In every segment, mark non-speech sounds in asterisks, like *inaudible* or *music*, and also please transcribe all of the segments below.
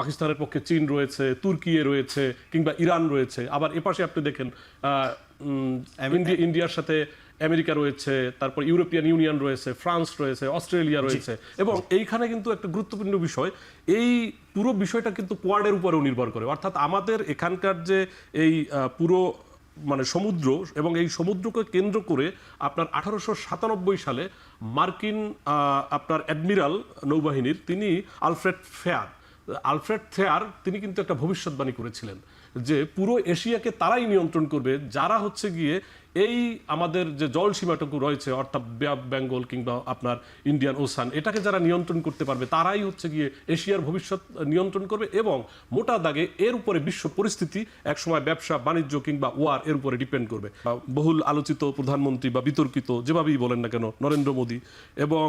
পাকিস্তানের পক্ষে চীন রয়েছে তুর্কি রয়েছে কিংবা ইরান রয়েছে। আবার এপাশে আপনি দেখেন ইন্ডিয়ার সাথে আমেরিকা রয়েছে তারপর ইউরোপিয়ান ইউনিয়ন রয়েছে ফ্রান্স রয়েছে অস্ট্রেলিয়া রয়েছে। এবং এইখানে কিন্তু একটা গুরুত্বপূর্ণ বিষয় এই পুরো বিষয়টা কিন্তু কোয়াডের উপরেও নির্ভর করে। অর্থাৎ আমাদের এখানকার যে এই পুরো মানে সমুদ্র এবং এই সমুদ্রকে কেন্দ্র করে আপনার আঠারোশো সাতানব্বই সালে মার্কিন আপনার অ্যাডমিরাল নৌবাহিনীর তিনি আলফ্রেড ফেয়ার আলফ্রেড ফেয়ার তিনি কিন্তু একটা ভবিষ্যৎবাণী করেছিলেন যে পুরো এশিয়াকে তারাই নিয়ন্ত্রণ করবে, যারা হচ্ছে গিয়ে এই আমাদের যে জল সীমাটুকু রয়েছে, অর্থাৎ বেঙ্গল কিংবা আপনার ইন্ডিয়ান ওসান এটাকে যারা নিয়ন্ত্রণ করতে পারবে, তারাই হচ্ছে গিয়ে এশিয়ার ভবিষ্যৎ নিয়ন্ত্রণ করবে এবং মোটা দাগে এর উপরে বিশ্ব পরিস্থিতি একসময় ব্যবসা, বাণিজ্য কিংবা ওয়ার এর উপরে ডিপেন্ড করবে। বহুল আলোচিত প্রধানমন্ত্রী বা বিতর্কিত, যেভাবেই বলেন না কেন, নরেন্দ্র মোদী। এবং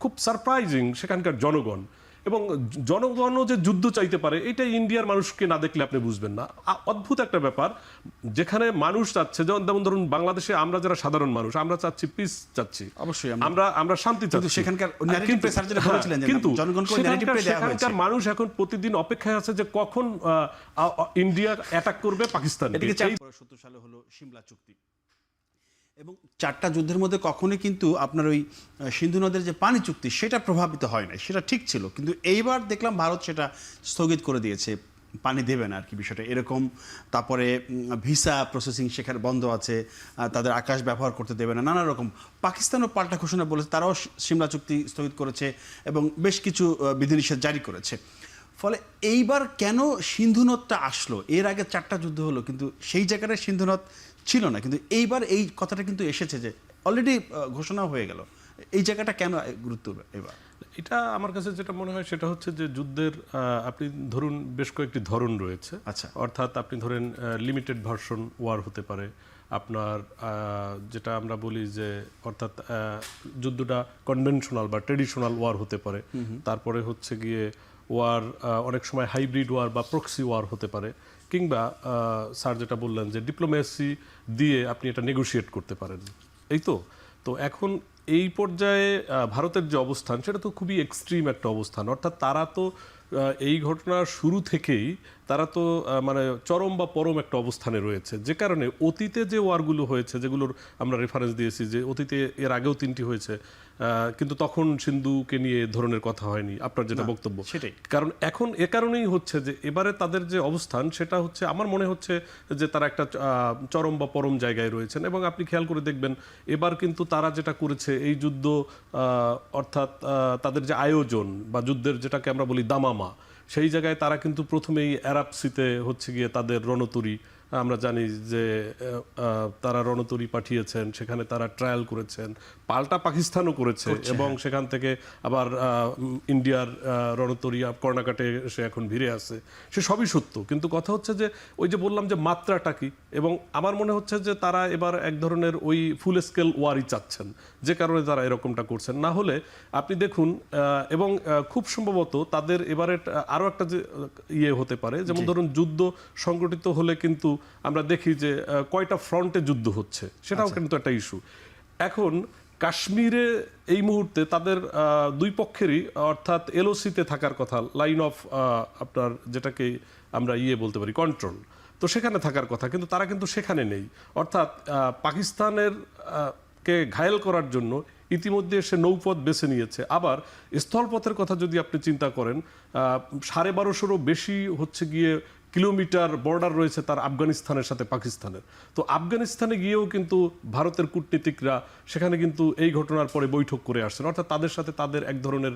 খুব সারপ্রাইজিং সেখানকার জনগণ এবং জনগণও যে যুদ্ধ চাইতে পারে এটা ইন্ডিয়ার মানুষকে না দেখলে আপনি বুঝবেন না। অদ্ভুত একটা ব্যাপার যেখানে মানুষ চাচ্ছে যেমন যেমন ধরুন বাংলাদেশে আমরা যারা সাধারণ মানুষ আমরা চাচ্ছি পিস চাচ্ছি। অবশ্যই আমরা- আমরা শান্তি চাচ্ছি। সেখানকার কিন্তু- হ্যাঁ, কিন্তু narrative সেখানকার- মানুষ এখন প্রতিদিন অপেক্ষায় আছে যে কখন ইন্ডিয়া অ্যাটাক করবে পাকিস্তান সত্তর সালে হলো সিমলা চুক্তি। এবং চারটা যুদ্ধের মধ্যে কখনোই কিন্তু আপনার ওই সিন্ধু নদের যে পানি চুক্তি, সেটা প্রভাবিত হয় না সেটা ঠিক ছিল। কিন্তু এইবার দেখলাম ভারত সেটা স্থগিত করে দিয়েছে, পানি দেবে না আর কি বিষয়টা। এরকম, তারপরে ভিসা প্রসেসিং সেখানে বন্ধ আছে তাদের আকাশ ব্যবহার করতে দেবে না, নানা রকম। পাকিস্তানও পাল্টা ঘোষণা বলেছে, তারাও সিমলা চুক্তি স্থগিত করেছে এবং বেশ কিছু বিধিনিষেধ জারি করেছে। ফলে এইবার কেন সিন্ধুনদটা আসলো? এর আগে চারটা যুদ্ধ হলো, কিন্তু সেই জায়গাটায় সিন্ধুনদ ছিল না। কিন্তু এইবার এই কথাটা কিন্তু এসেছে যে অলরেডি ঘোষণা হয়ে গেল। এই জায়গাটা কেন গুরুত্ব এবার? এটা আমার কাছে যেটা মনে হয় সেটা হচ্ছে যে যুদ্ধের আপনি ধরুন বেশ কয়েকটি ধরন রয়েছে। আচ্ছা। অর্থাৎ আপনি ধরেন লিমিটেড ভার্সন ওয়ার হতে পারে। আপনার যেটা আমরা বলি যে অর্থাৎ যুদ্ধটা কনভেনশনাল বা ট্রেডিশনাল ওয়ার হতে পারে। তারপরে হচ্ছে গিয়ে ওয়ার অনেক সময় হাইব্রিড ওয়ার বা প্রক্সি ওয়ার হতে পারে। কিংবা স্যার যেটা বললেন যে ডিপ্লোমেসি দিয়ে আপনি এটা নেগোশিয়েট করতে পারেন। এই তো? তো এখন এই পর্যায়ে ভারতের যে অবস্থান, সেটা তো খুবই এক্সট্রিম একটা অবস্থান। অর্থাৎ তারা তো এই ঘটনার শুরু থেকেই তারা তো মানে চরম বা পরম একটা অবস্থানে রয়েছে। যে কারণে অতীতে যে ওয়ারগুলো হয়েছে, যেগুলোর আমরা রেফারেন্স দিয়েছি যে অতীতে এর আগেও তিনটি হয়েছে কিন্তু তখন সিন্ধুকে নিয়ে ধরনের কথা হয়নি আপনার যেটা বক্তব্য সেটাই। কারণ এখন এ কারণেই হচ্ছে যে এবারে তাদের যে অবস্থান সেটা হচ্ছে আমার মনে হচ্ছে যে তারা একটা চরম বা পরম জায়গায় রয়েছেন এবং আপনি খেয়াল করে দেখবেন এবার কিন্তু তারা যেটা করেছে এই যুদ্ধ অর্থাৎ তাদের যে আয়োজন বা যুদ্ধের যেটাকে আমরা বলি দামামা সেই জায়গায় তারা কিন্তু প্রথমেই অ্যারাপসিতে হচ্ছে গিয়ে তাদের রণতরী আমরা জানি যে তারা রণতরী পাঠিয়েছেন সেখানে তারা ট্রায়াল করেছেন পাল্টা পাকিস্তানও করেছে এবং সেখান থেকে আবার ইন্ডিয়ার রণতরী কর্ণাকাটে সে এখন ভিড়ে আছে। সে সবই সত্য কিন্তু কথা হচ্ছে যে ওই যে বললাম যে মাত্রাটা কি? এবং আমার মনে হচ্ছে যে তারা এবার এক ধরনের ওই ফুল স্কেল ওয়ারই চাচ্ছেন। যে কারণে তারা এরকমটা করছেন। না হলে আপনি দেখুন এবং খুব সম্ভবত তাদের এবারে আরও একটা যে ইয়ে হতে পারে যেমন ধরুন যুদ্ধ সংগঠিত হলে কিন্তু আমরা দেখি যে কয়টা ফ্রন্টে যুদ্ধ হচ্ছে সেটাও কিন্তু একটা ইস্যু। এখন কাশ্মীরে এই মুহূর্তে তাদের দুই পক্ষেরই অর্থাৎ এলওসিতে থাকার কথা লাইন অফ আপনার যেটাকে আমরা ইয়ে বলতে পারি কন্ট্রোল তো সেখানে থাকার কথা কিন্তু তারা কিন্তু সেখানে নেই। অর্থাৎ পাকিস্তানের কে ঘায়েল করার জন্য ইতিমধ্যে সে নৌপথ বেছে নিয়েছে। আবার স্থলপথের কথা যদি আপনি চিন্তা করেন সাড়ে বারোশোরও বেশি হচ্ছে গিয়ে কিলোমিটার বর্ডার রয়েছে তার আফগানিস্তানের সাথে পাকিস্তানের। তো আফগানিস্তানে গিয়েও কিন্তু ভারতের কূটনীতিকরা সেখানে কিন্তু এই ঘটনার পরে বৈঠক করে আসছেন। অর্থাৎ তাদের সাথে তাদের এক ধরনের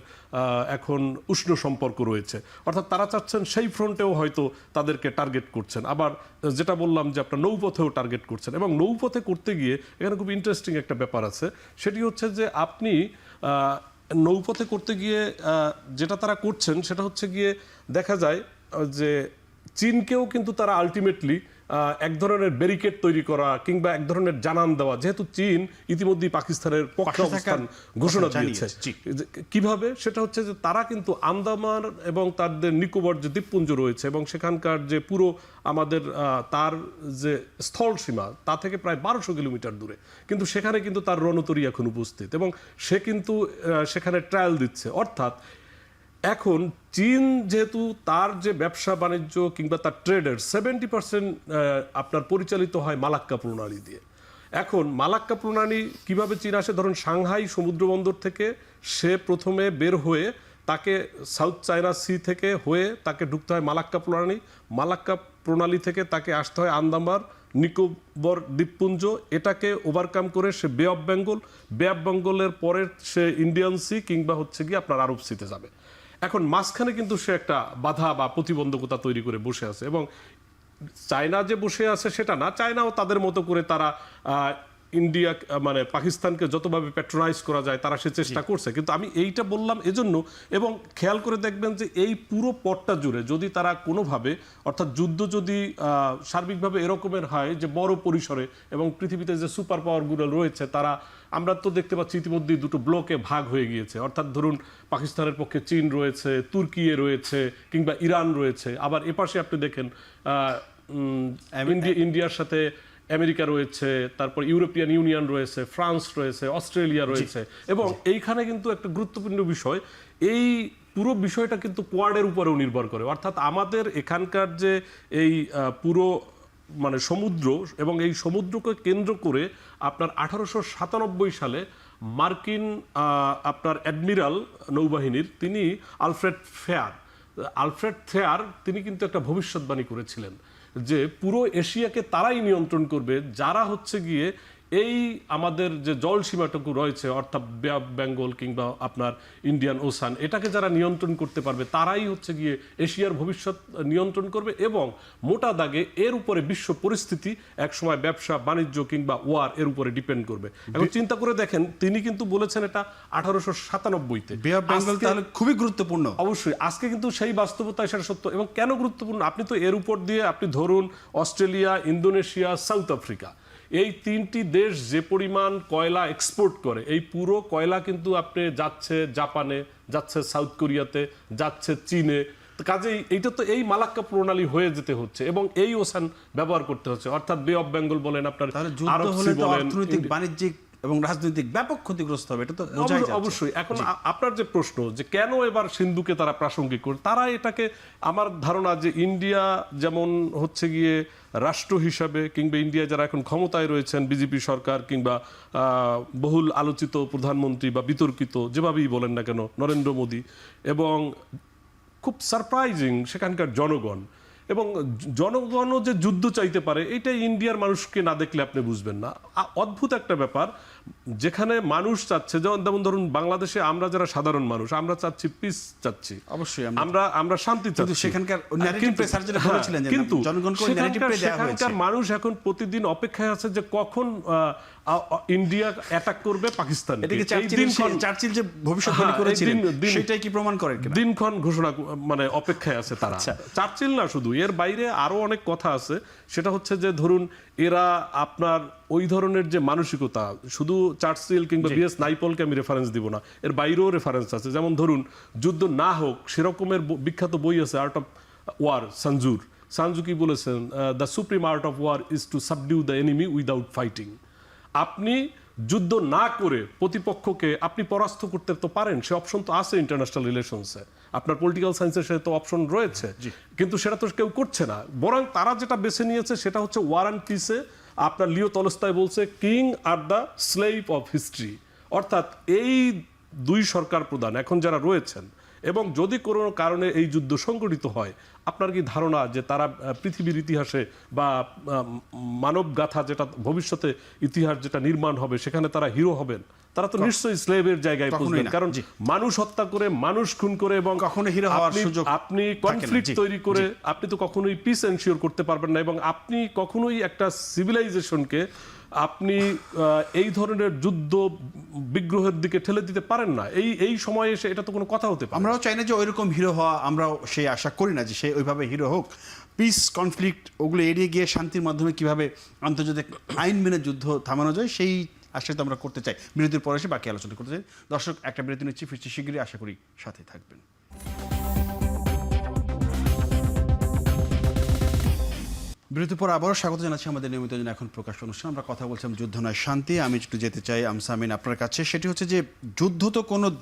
এখন উষ্ণ সম্পর্ক রয়েছে। অর্থাৎ তারা চাচ্ছেন সেই ফ্রন্টেও হয়তো তাদেরকে টার্গেট করছেন। আবার, যেটা বললাম যে আপনার নৌপথেও টার্গেট করছেন এবং নৌপথে করতে গিয়ে এখানে খুব ইন্টারেস্টিং একটা ব্যাপার আছে। সেটি হচ্ছে যে আপনি নৌপথে করতে গিয়ে যেটা তারা করছেন সেটা হচ্ছে গিয়ে দেখা যায় যে চীনকেও কিন্তু তারা আলটিমেটলি এক ধরনের ব্যারিকেড তৈরি করা কিংবা এক ধরনের জানান দেওয়া যেহেতু চীন ইতিমধ্যেই পাকিস্তানের পক্ষে অবস্থান ঘোষণা দিয়েছে। কীভাবে? সেটা হচ্ছে যে তারা কিন্তু আন্দামান এবং তাদের নিকোবর যে দ্বীপপুঞ্জ রয়েছে এবং সেখানকার যে পুরো আমাদের আহ, তার যে স্থল সীমা তা থেকে প্রায় বারোশো কিলোমিটার দূরে। কিন্তু সেখানে কিন্তু তার রণতরী এখন উপস্থিত এবং সে কিন্তু সেখানে ট্রায়াল দিচ্ছে। অর্থাৎ এখন চীন যেহেতু তার যে ব্যবসা বাণিজ্য কিংবা তার ট্রেডের সেভেন্টি পার্সেন্ট আপনার পরিচালিত হয় মালাক্কা প্রণালী দিয়ে। এখন মালাক্কা প্রণালী কীভাবে চীন আসে? ধরুন সাংহাই সমুদ্র বন্দর থেকে সে প্রথমে বের হয়ে তাকে সাউথ চায়না সি থেকে হয়ে তাকে ঢুকতে হয় মালাক্কা প্রণালী। মালাক্কা প্রণালী থেকে তাকে আসতে হয় আন্দামার, নিকোবর দ্বীপপুঞ্জ। এটাকে ওভারকাম করে সে বে অফ বেঙ্গল বে অফ বেঙ্গলের পরে সে ইন্ডিয়ান সি কিংবা হচ্ছে গিয়ে আপনার আরব সিতে যাবে। এখন মাঝখানে কিন্তু সে একটা বাধা বা প্রতিবন্ধকতা তৈরি করে বসে আছে এবং চায়না যে বসে আছে সেটা না, চায়নাও তাদের মতো করে তারা ইন্ডিয়া মানে পাকিস্তানকে যতভাবে প্যাট্রোনাইজ করা যায় তারা সে চেষ্টা করছে। কিন্তু আমি এইটা বললাম এজন্য এবং খেয়াল করে দেখবেন যে এই পুরো পথটা জুড়ে যদি তারা কোনোভাবে অর্থাৎ যুদ্ধ যদি সার্বিকভাবে এরকমের হয় যে বড় পরিসরে এবং পৃথিবীতে যে সুপার পাওয়ারগুলো রয়েছে তারা আমরা তো দেখতে পাচ্ছি ইতিমধ্যেই দুটো ব্লকে ভাগ হয়ে গিয়েছে। অর্থাৎ ধরুন পাকিস্তানের পক্ষে চীন রয়েছে তুর্কিয়ে রয়েছে কিংবা ইরান রয়েছে। আবার এপাশে আপনি দেখেন ইন্ডিয়ার সাথে আমেরিকা রয়েছে তারপর ইউরোপিয়ান ইউনিয়ন রয়েছে ফ্রান্স রয়েছে অস্ট্রেলিয়া রয়েছে এবং এইখানে কিন্তু একটা গুরুত্বপূর্ণ বিষয় এই পুরো বিষয়টা কিন্তু কোয়াডের উপরেও নির্ভর করে। অর্থাৎ আমাদের এখানকার যে এই পুরো মানে সমুদ্র এবং এই সমুদ্রকে কেন্দ্র করে আপনার আঠারোশো সাতানব্বই সালে মার্কিন আপনার অ্যাডমিরাল নৌবাহিনীর তিনি আলফ্রেড ফেয়ার আলফ্রেড থেয়ার তিনি কিন্তু একটা ভবিষ্যৎবাণী করেছিলেন। যে পুরো এশিয়াকে তারাই নিয়ন্ত্রণ করবে যারা হচ্ছে গিয়ে এই আমাদের যে জল সীমাটুকু রয়েছে অর্থাৎ বেঙ্গল কিংবা আপনার ইন্ডিয়ান ওসান এটাকে যারা নিয়ন্ত্রণ করতে পারবে তারাই হচ্ছে গিয়ে এশিয়ার ভবিষ্যৎ নিয়ন্ত্রণ করবে এবং মোটা দাগে এর উপরে বিশ্ব পরিস্থিতি একসময় ব্যবসা বাণিজ্য কিংবা ওয়ার এর উপরে ডিপেন্ড করবে। এখন চিন্তা করে দেখেন তিনি কিন্তু বলেছেন এটা আঠারোশো সাতানব্বইতে। বেঙ্গল তাহলে খুবই গুরুত্বপূর্ণ। অবশ্যই আজকে কিন্তু সেই বাস্তবতা সেটা সত্য এবং কেন গুরুত্বপূর্ণ? আপনি তো এর উপর দিয়ে আপনি ধরুন অস্ট্রেলিয়া ইন্দোনেশিয়া সাউথ আফ্রিকা এই তিনটি দেশ যে পরিমাণ কয়লা এক্সপোর্ট করে এই পুরো কয়লা কিন্তু আপনি যাচ্ছে জাপানে যাচ্ছে সাউথ কোরিয়াতে যাচ্ছে চীনে। কাজেই এইটা তো এই মালাক্কা প্রণালী হয়ে যেতে হচ্ছে এবং এই ওসান ব্যবহার করতে হচ্ছে। অর্থাৎ বে অফ বেঙ্গল বলেন আপনার আরব বলেন, অর্থনৈতিক বাণিজ্যিক এবং রাজনৈতিক ব্যাপক ক্ষতিগ্রস্ত হবে এটা তো অবশ্যই। এখন আপনার যে প্রশ্ন যে কেন এবার সিন্ধুকে তারা প্রাসঙ্গিক করে তারা এটাকে আমার ধারণা যে ইন্ডিয়া যেমন হচ্ছে গিয়ে রাষ্ট্র হিসাবে কিংবা ইন্ডিয়া যারা এখন ক্ষমতায় রয়েছেন বিজেপি সরকার কিংবা বহুল আলোচিত প্রধানমন্ত্রী বা বিতর্কিত যেভাবেই বলেন না কেন নরেন্দ্র মোদী এবং খুব সারপ্রাইজিং সেখানকার জনগণ এবং জনগণও যে যুদ্ধ চাইতে পারে এটা ইন্ডিয়ার মানুষকে না দেখলে আপনি বুঝবেন না। অদ্ভুত একটা ব্যাপার যেখানে মানুষ চাচ্ছে যেমন যেমন ধরুন বাংলাদেশে আমরা যারা সাধারণ মানুষ আমরা চাচ্ছি পিস চাচ্ছি। অবশ্যই আমরা- আমরা শান্তি চাচ্ছি। সেখানকার কিন্তু- হ্যাঁ, সেখানকার- মানুষ এখন প্রতিদিন অপেক্ষায় আছে যে কখন ইন্ডিয়া অ্যাটাক করবে পাকিস্তান চার্চিল চার্চিল যে ভবিষ্যৎবাণী হ্যাঁ, করেছিলেন সেটাই কি প্রমাণ করে কিনা? দিনক্ষণ ঘোষণা মানে অপেক্ষায় আছে তারা। আচ্ছা। চার্চিল না শুধু এর বাইরে আরও অনেক কথা আছে। সেটা হচ্ছে যে ধরুন এরা আপনার ওই ধরনের যে মানসিকতা শুধু চার্চিল কিংবা বিএস নাইপলকে আমি রেফারেন্স দিব না এর বাইরেও রেফারেন্স আছে। যেমন ধরুন যুদ্ধ না হোক সেরকমের বিখ্যাত বই আছে আর্ট অফ ওয়ার সঞ্জুর সানজু কি বলেছেন? The supreme art of war is to subdue the enemy without fighting আপনি যুদ্ধ না করে প্রতিপক্ষকে আপনি পরাস্ত করতে তো পারেন সে অপশন তো আছে ইন্টারন্যাশনাল রিলেশনসে আপনার পলিটিক্যাল সায়েন্সের সাথে তো অপশন রয়েছে। কিন্তু সেটা তো কেউ করছে না। বরং তারা যেটা বেছে নিয়েছে সেটা হচ্ছে ওয়ার অ্যান্ড পিসে আপনার লিও তলস্তায় বলছে king are the slave of history অর্থাৎ এই দুই সরকার প্রধান এখন যারা রয়েছেন এবং যদি কোনো কারণে এই যুদ্ধ সংগঠিত হয় আপনার কি ধারণা যে তারা পৃথিবীর ইতিহাসে বা মানব গাথা যেটা ভবিষ্যতে ইতিহাস যেটা নির্মাণ হবে সেখানে তারা হিরো হবেন? তারা তো নিশ্চয়ই স্লেভের জায়গায় পৌঁছবেন। কারণ মানুষ হত্যা করে মানুষ খুন করে এবং কখনো hero হওয়ার সুযোগ আপনি কনফ্লিক্ট তৈরি করে আপনি তো কখনোই পিস এনশিওর করতে পারবেন না এবং আপনি কখনোই একটা সিভিলাইজেশনকে আপনি এই ধরনের যুদ্ধ বিগ্রহের দিকে ঠেলে দিতে পারেন না। এই এই সময়ে এসে এটা তো কোনো কথা হতে পারে। আমরাও চাই না যে ওইরকম হিরো হওয়া, আমরাও সেই আশা করি না যে সে ওইভাবে হিরো হোক। পিস কনফ্লিক্ট ওগুলো এড়িয়ে গিয়ে শান্তির মাধ্যমে কীভাবে আন্তর্জাতিক আইন মেনে যুদ্ধ থামানো যায়, সেই আশা তো আমরা করতে চাই। বিরতির পরে এসে বাকি আলোচনা করতে চাই। দর্শক, একটা বিরতি নিচ্ছি। ফিরছি শীঘ্রই। আশা করি সাথে থাকবেন। বিরতির পর আবারও স্বাগত জানাচ্ছি আমাদের নিয়মিত দিন এখন প্রকাশ অনুষ্ঠান। আমরা কথা বলছিলাম যুদ্ধ নয়, শান্তি। আমি একটু যেতে চাই আমসামিন আপনার কাছে। সেটি হচ্ছে যে, যুদ্ধ তো কোনো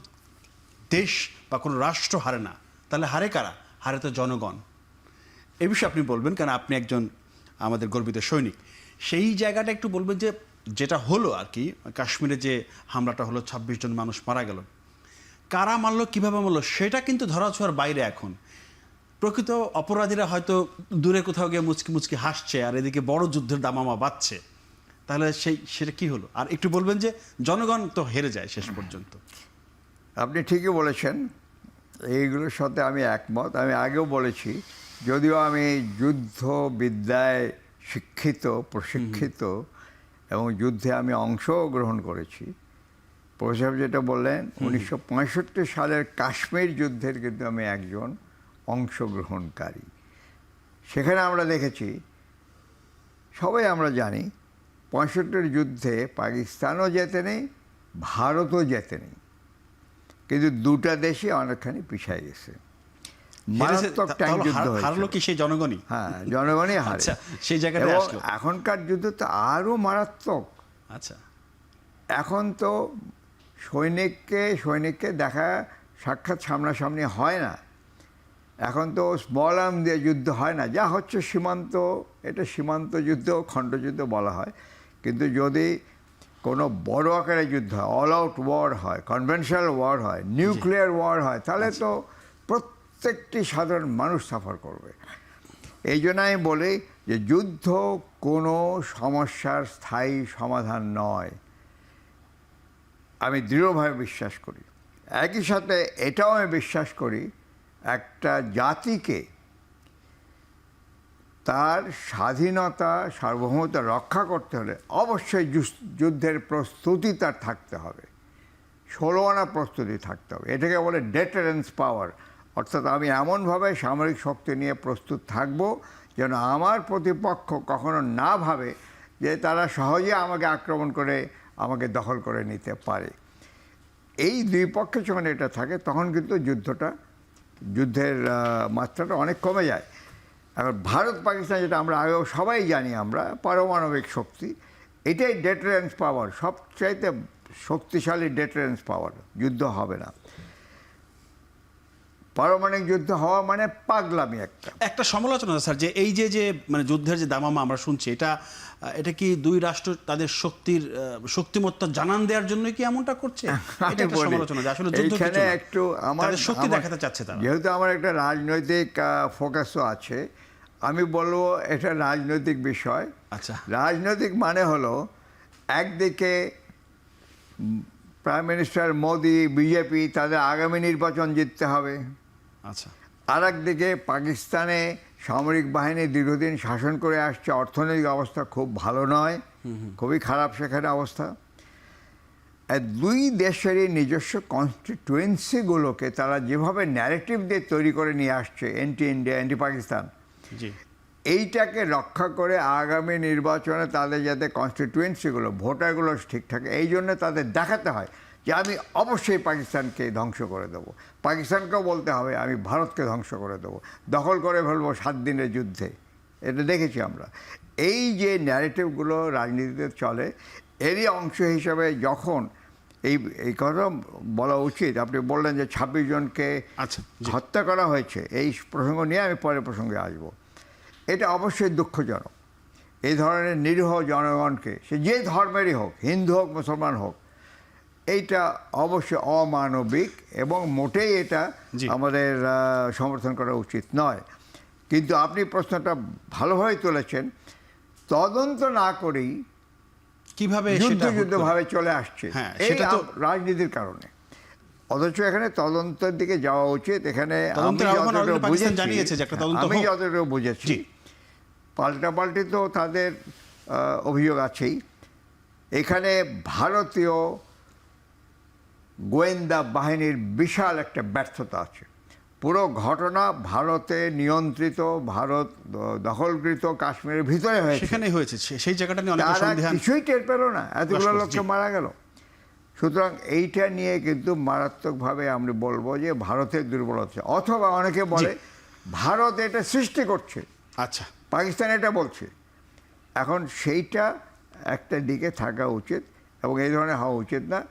দেশ বা কোনো রাষ্ট্র হারে না। তাহলে হারে কারা? হারে তো জনগণ। এ বিষয়ে আপনি বলবেন কারণ আপনি একজন আমাদের গর্বিত সৈনিক? সেই জায়গাটা একটু বলবেন যে, যেটা হলো আর কি, কাশ্মীরে যে হামলাটা হলো, ছাব্বিশ জন মানুষ মারা গেল। কারা মারলো, কীভাবে মারলো, সেটা কিন্তু ধরাছোঁয়ার বাইরে এখন। প্রকৃত অপরাধীরা হয়তো দূরে কোথাও গিয়ে মুচকি মুচকি হাসছে আর এদিকে বড় যুদ্ধের দামামা বাচ্ছে তাহলে সেই সেটা কি হলো? আর একটু বলবেন যে জনগণ তো হেরে যায় শেষ পর্যন্ত। আপনি ঠিকই বলেছেন। এইগুলোর সাথে আমি একমত। আমি আগেও বলেছি যদিও আমি যুদ্ধ বিদ্যায় শিক্ষিত প্রশিক্ষিত এবং যুদ্ধে আমি অংশগ্রহণ করেছি। প্রফেসর যেটা বললেন উনিশশো পঁয়ষট্টি সালের কাশ্মীর যুদ্ধের কিন্তু আমি একজন। অংশগ্রহণকারী। সেখানে আমরা দেখেছি সবাই আমরা জানি পঁয়ষট্টির যুদ্ধে পাকিস্তানও জেতে নেই ভারতও জেতে নেই। কিন্তু দুটা দেশই অনেকখানি পিছিয়ে গেছে। মারাত্মক ট্যাঙ্ক যুদ্ধ হারলো কি সেই জনগণই? হ্যাঁ জনগণই হারে। আচ্ছা, সেই আসলো। এখনকার যুদ্ধ তো আরও মারাত্মক। আচ্ছা। এখন তো সৈনিককে সৈনিককে দেখা সাক্ষাৎ সামনাসামনি হয় না। এখন তো স্মল আর্ম দিয়ে যুদ্ধ হয় না। যা হচ্ছে সীমান্ত এটা সীমান্ত যুদ্ধ খণ্ডযুদ্ধ বলা হয়। কিন্তু যদি কোনো বড় আকারে যুদ্ধ হয় অল আউট ওয়ার হয় কনভেনশনাল ওয়ার হয় নিউক্লিয়ার ওয়ার হয় তাহলে তো প্রত্যেকটি সাধারণ মানুষ সাফার করবে। এই জন্য আমি বলি যে যুদ্ধ কোনো সমস্যার স্থায়ী সমাধান নয়। আমি দৃঢ়ভাবে বিশ্বাস করি। একই সাথে এটাও আমি বিশ্বাস করি একটা জাতিকে তার স্বাধীনতা সার্বভৌমতা রক্ষা করতে হলে অবশ্যই যুদ্ধের প্রস্তুতি তার থাকতে হবে। ষোলো আনা প্রস্তুতি থাকতে হবে। এটাকে বলে ডেটারেন্স পাওয়ার অর্থাৎ আমি এমনভাবে সামরিক শক্তি নিয়ে প্রস্তুত থাকব যেন আমার প্রতিপক্ষ কখনো না ভাবে যে তারা সহজে আমাকে আক্রমণ করে, আমাকে দখল করে নিতে পারে। এই দুই পক্ষে যখন এটা থাকে, তখন কিন্তু যুদ্ধটা যুদ্ধের মাত্রাটা অনেক কমে যায়। এখন ভারত, পাকিস্তান যেটা আমরা আগেও সবাই জানি আমরা, পারমাণবিক শক্তি, এটাই ডেটারেন্স পাওয়ার সবচাইতে শক্তিশালী ডেটারেন্স পাওয়ার যুদ্ধ হবে না। পারমাণবিক যুদ্ধ হওয়া মানে পাগলামি একটা। একটা সমালোচনা স্যার যে এই যে যে মানে যুদ্ধের যে দামামা আমরা শুনছি এটা এটা কি দুই রাষ্ট্র তাদের শক্তির শক্তিমত্তা জানান দেওয়ার জন্য কি এমনটা করছে? এটা একটা সমালোচনা আসলে যুদ্ধ এইখানে কিছু না। একটু আমার শক্তি দেখাতে চাচ্ছে তারা। যেহেতু আমার একটা রাজনৈতিক ফোকাসও আছে আমি বলব এটা রাজনৈতিক বিষয়। আচ্ছা। রাজনৈতিক মানে হলো একদিকে প্রাইম মিনিস্টার মোদি বিজেপি তাদের আগামী নির্বাচন জিততে হবে। আচ্ছা। আর একদিকে পাকিস্তানে সামরিক বাহিনী দীর্ঘদিন শাসন করে আসছে অর্থনৈতিক অবস্থা খুব ভালো নয় খুবই খারাপ সেখানে অবস্থা। দুই দেশেরই নিজস্ব কনস্টিটুয়েন্সিগুলোকে তারা যেভাবে ন্যারেটিভ দিয়ে তৈরি করে নিয়ে আসছে এন্টি ইন্ডিয়া অ্যান্টি পাকিস্তান এইটাকে রক্ষা করে আগামী নির্বাচনে তাদের যাতে কনস্টিটুয়েন্সিগুলো ভোটারগুলো ঠিকঠাক এই জন্য তাদের দেখাতে হয়। যে আমি অবশ্যই পাকিস্তানকে ধ্বংস করে দেবো। পাকিস্তানকেও বলতে হবে আমি ভারতকে ধ্বংস করে দেবো। দখল করে ফেলব সাত দিনের যুদ্ধে। এটা দেখেছি আমরা। এই যে ন্যারেটিভগুলো রাজনীতিতে চলে এরই অংশ হিসাবে যখন এই এই কথা বলা উচিত আপনি বললেন যে ছাব্বিশ জনকে আচ্ছা, হত্যা করা হয়েছে এই প্রসঙ্গ নিয়ে আমি পরের প্রসঙ্গে আসব। এটা অবশ্যই দুঃখজনক। এই ধরনের নিরীহ জনগণকে সে যে ধর্মেরই হোক হিন্দু হোক মুসলমান হোক এইটা অবশ্যই অমানবিক এবং মোটেই এটা আমাদের সমর্থন করা উচিত নয়। কিন্তু আপনি প্রশ্নটা ভালোভাবে তুলেছেন। তদন্ত না করেই কীভাবে যুদ্ধ সেটা যুদ্ধ হতো? ভাবে চলে আসছে। এটা তো- রাজনীতির কারণে। অথচ এখানে তদন্তের দিকে যাওয়া উচিত। এখানে আমি যতটুকু বুঝেছি-। পাল্টাপাল্টি তো তাদের অভিযোগ আছেই। এখানে ভারতীয় গোয়েন্দা বাহিনীর বিশাল একটা ব্যর্থতা আছে। পুরো ঘটনা ভারতে নিয়ন্ত্রিত ভারত দখলকৃত কাশ্মীরের ভিতরে হয়েছে। হয়েছে। সেই জায়গাটা নিয়ে অনেক কিছুই টের পেল না। এতগুলো লোককে মারা গেল। সুতরাং এইটা নিয়ে কিন্তু মারাত্মকভাবে আমরা বলব যে ভারতের দুর্বলতা আছে। অথবা অনেকে বলে ভারত এটা সৃষ্টি করছে। আচ্ছা। পাকিস্তান এটা বলছে। এখন সেইটা একটা দিকে থাকা উচিত এবং এই ধরনের হওয়া উচিত না।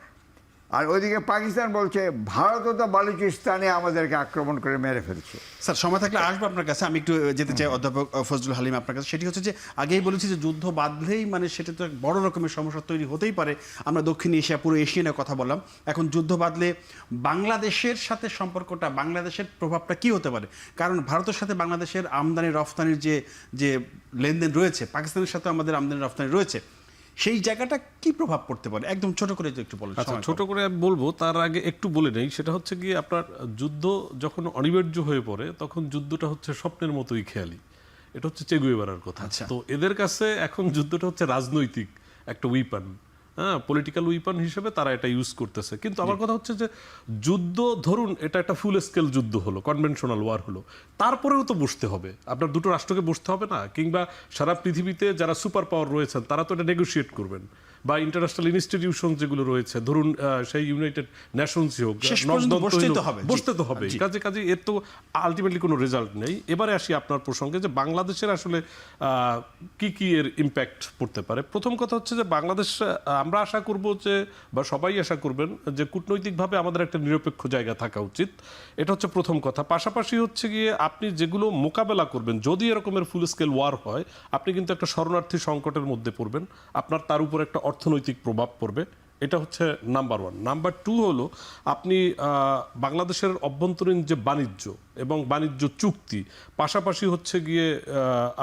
আর ওইদিকে পাকিস্তান বলছে ভারতও তো বালুচিস্তানে আমাদেরকে আক্রমণ করে মেরে ফেলছে। স্যার সময় থাকলে আসব আপনার কাছে। আমি একটু যেতে চাই অধ্যাপক ফজলুল হালিম আপনার কাছে। সেটি হচ্ছে যে আগেই বলেছি যে যুদ্ধ বাঁধলেই মানে সেটা তো এক বড় রকমের সমস্যা তৈরি হতেই পারে। আমরা দক্ষিণ এশিয়া পুরো এশিয়া নিয়ে কথা বললাম। এখন যুদ্ধ বাঁধলে বাংলাদেশের সাথে সম্পর্কটা বাংলাদেশের প্রভাবটা কি হতে পারে? কারণ ভারতের সাথে বাংলাদেশের আমদানি রফতানির যে যে লেনদেন রয়েছে পাকিস্তানের সাথে আমাদের আমদানি রফতানি রয়েছে। সেই জায়গাটা কি প্রভাব পড়তে পারে? একদম ছোট করে একটু বলেন আচ্ছা ছোট করে আমি বলব তার আগে একটু বলে নেই। সেটা হচ্ছে কি আপনার যুদ্ধ যখন অনিবার্য হয়ে পড়ে তখন যুদ্ধটা হচ্ছে স্বপ্নের মতোই খেয়ালি। এটা হচ্ছে চেগুয়েবারার কথা। আচ্ছা। তো এদের কাছে এখন যুদ্ধটা হচ্ছে রাজনৈতিক একটা উইপান হ্যাঁ পলিটিক্যাল উইপন হিসেবে তারা এটা ইউজ করতেছে। কিন্তু আমার কথা হচ্ছে যে যুদ্ধ ধরুন এটা একটা ফুল স্কেল যুদ্ধ হলো কনভেনশনাল ওয়ার হলো। তারপরেও তো বসতে হবে। আপনার দুটো রাষ্ট্রকে বসতে হবে না কিংবা সারা পৃথিবীতে যারা সুপার পাওয়ার রয়েছেন তারা তো এটা নেগোসিয়েট করবেন। বা ইন্টারন্যাশনাল ইনস্টিটিউশন যেগুলো রয়েছে ধরুন সেই ইউনাইটেড নেশনসই হোক। বসতে তো হবে। কাজে কাজে এর তো আলটিমেটলি কোনো রেজাল্ট নেই। এবারে আসি আপনার প্রসঙ্গে যে বাংলাদেশের আসলে কি কি এর ইম্প্যাক্ট পড়তে পারে? প্রথম কথা হচ্ছে যে বাংলাদেশ আমরা আশা করব যে বা সবাই আশা করবেন যে কূটনৈতিকভাবে আমাদের একটা নিরপেক্ষ জায়গা থাকা উচিত। এটা হচ্ছে প্রথম কথা। পাশাপাশি হচ্ছে গিয়ে আপনি যেগুলো মোকাবেলা করবেন যদি এরকমের ফুল স্কেল ওয়ার হয় আপনি কিন্তু একটা শরণার্থী সংকটের মধ্যে পড়বেন। আপনার তার উপর একটা অর্থনৈতিক প্রভাব পড়বে। এটা হচ্ছে নাম্বার ওয়ান। নাম্বার টু হলো, আপনি বাংলাদেশের অভ্যন্তরীণ যে বাণিজ্য এবং বাণিজ্য চুক্তি, পাশাপাশি হচ্ছে গিয়ে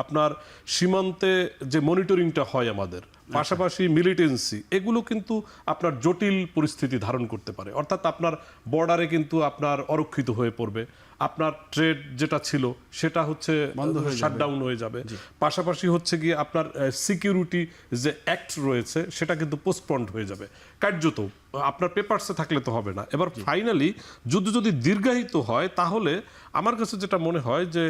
আপনার সীমান্তে যে মনিটরিংটা হয় আমাদের পাশাপাশি মিলিটেন্সি এগুলো কিন্তু আপনার জটিল পরিস্থিতি ধারণ করতে পারে। অর্থাৎ আপনার বর্ডারে কিন্তু আপনার অরক্ষিত হয়ে পড়বে। আপনার ট্রেড যেটা ছিল সেটা হচ্ছে শাটডাউন হয়ে যাবে। পাশাপাশি হচ্ছে গিয়ে আপনার সিকিউরিটি যে অ্যাক্ট রয়েছে সেটা কিন্তু পোস্টপন্ড হয়ে যাবে। কার্যত আপনার পেপারসে থাকলে তো হবে না। এবার ফাইনালি যুদ্ধ যদি দীর্ঘায়িত হয় তাহলে আমার কাছে যেটা মনে হয় যে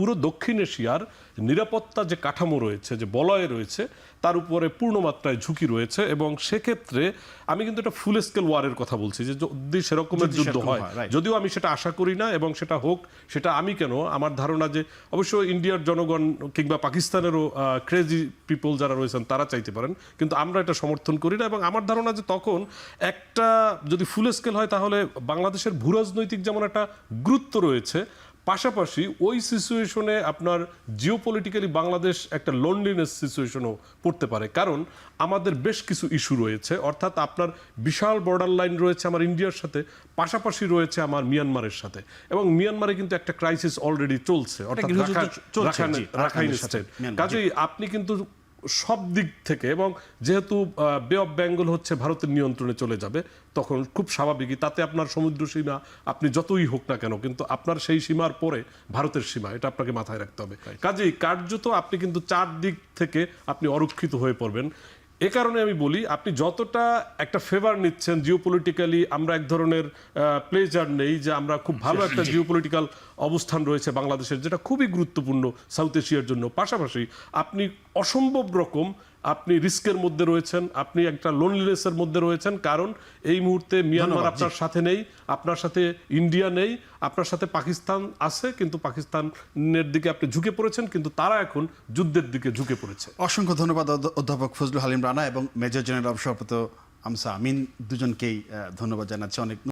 পুরো দক্ষিণ এশিয়ার নিরাপত্তা যে কাঠামো রয়েছে যে বলয় রয়েছে তার উপরে পূর্ণমাত্রায় ঝুঁকি রয়েছে এবং সেক্ষেত্রে আমি কিন্তু একটা ফুল স্কেল ওয়ারের কথা বলছি যে যদি সেরকমের যুদ্ধ হয়। হয়, যদিও আমি সেটা আশা করি না এবং সেটা হোক সেটা আমি কেন আমার ধারণা যে অবশ্য ইন্ডিয়ার জনগণ কিংবা পাকিস্তানেরও ক্রেজি পিপল যারা রয়েছেন তারা চাইতে পারেন কিন্তু আমরা এটা সমর্থন করি না এবং আমার ধারণা যে তখন একটা যদি ফুল স্কেল হয় তাহলে বাংলাদেশের ভূরাজনৈতিক যেমন একটা গুরুত্ব রয়েছে পাশাপাশি ওই সিচুয়েশনে আপনার জিওপলিটিক্যালি বাংলাদেশ একটা লনলিনেস সিচুয়েশনও পড়তে পারে। কারণ আমাদের বেশ কিছু ইস্যু রয়েছে অর্থাৎ আপনার বিশাল বর্ডার লাইন রয়েছে আমার ইন্ডিয়ার সাথে পাশাপাশি রয়েছে আমার মিয়ানমারের সাথে। এবং মিয়ানমারে কিন্তু একটা ক্রাইসিস অলরেডি চলছে অর্থাৎ রাখাইন- স্টেট কাজেই আপনি কিন্তু সব দিক থেকে এবং যেহেতু বে অফ বেঙ্গল হচ্ছে ভারতের নিয়ন্ত্রণে চলে যাবে তখন খুব স্বাভাবিকই তাতে আপনার সমুদ্র সীমা আপনি যতই হোক না কেন কিন্তু আপনার সেই সীমার পরে ভারতের সীমা এটা আপনাকে মাথায় রাখতে হবে। কাজেই কার্যত আপনি কিন্তু চার দিক থেকে আপনি অরক্ষিত হয়ে পড়বেন। এ কারণে আমি বলি আপনি যতটা একটা ফেভার নিচ্ছেন জিওপলিটিক্যালি আমরা এক ধরনের প্লেজার নেই যে আমরা খুব ভালো একটা *laughs* জিওপলিটিক্যাল অবস্থান রয়েছে বাংলাদেশের যেটা খুবই গুরুত্বপূর্ণ সাউথ এশিয়ার জন্য। পাশাপাশি আপনি অসম্ভব রকম আপনি রিস্কের মধ্যে রয়েছেন আপনি একটা লোনলিনেসের মধ্যে রয়েছেন কারণ এই মুহূর্তে মিয়ানমার আপনার সাথে নেই আপনার সাথে ইন্ডিয়া নেই আপনার সাথে পাকিস্তান আছে কিন্তু পাকিস্তানের দিকে আপনি ঝুঁকে পড়েছেন কিন্তু তারা এখন যুদ্ধের দিকে ঝুঁকে পড়েছে। অসংখ্য ধন্যবাদ অধ্যাপক ফজলুল হালিম রানা এবং মেজর জেনারেল অবসরপ্রাপ্ত আমসা আমিন দুজনকেই ধন্যবাদ জানাচ্ছি। অনেক